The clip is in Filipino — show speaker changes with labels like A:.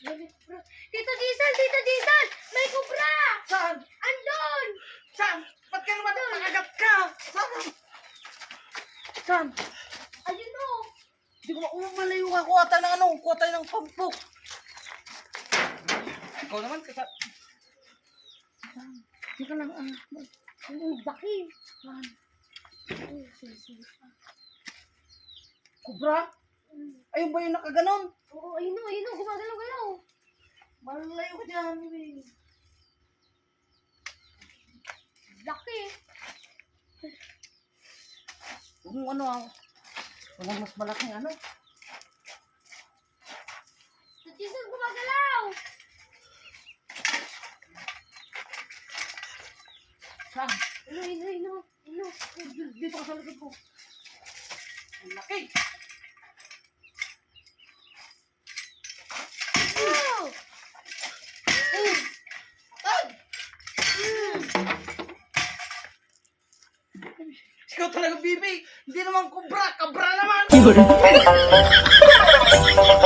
A: Tito Diesel! Tito Diesel! May kubra!
B: Saan?
A: Andon!
B: Saan? Ba't ka naman nakagat ka? Saan? Saan?
A: Ayun o!
B: Hindi ko umalayo ka. Kuha tayo ng ano? Kuha tayo ng pampok. Ikaw naman kasi... Hindi ka lang, ah.
A: Ang laki!
B: Saan?
A: Ay, sige, sige.
B: Kubra? Ayun ba yung nakaganon?
A: Oo, ayun.
B: Malayo ka dyan, eh.
A: Laki!
B: Mong ano ah. Huwag mong mas malaking ano.
A: Diesel, gumagalaw!
B: Saan?
A: Ayun, ayun, ayun o. Ayun o.
B: Dito ka sa likod ko. Ang laki. Ikaw talaga, Bibi! Hindi naman kubra! Kabra naman!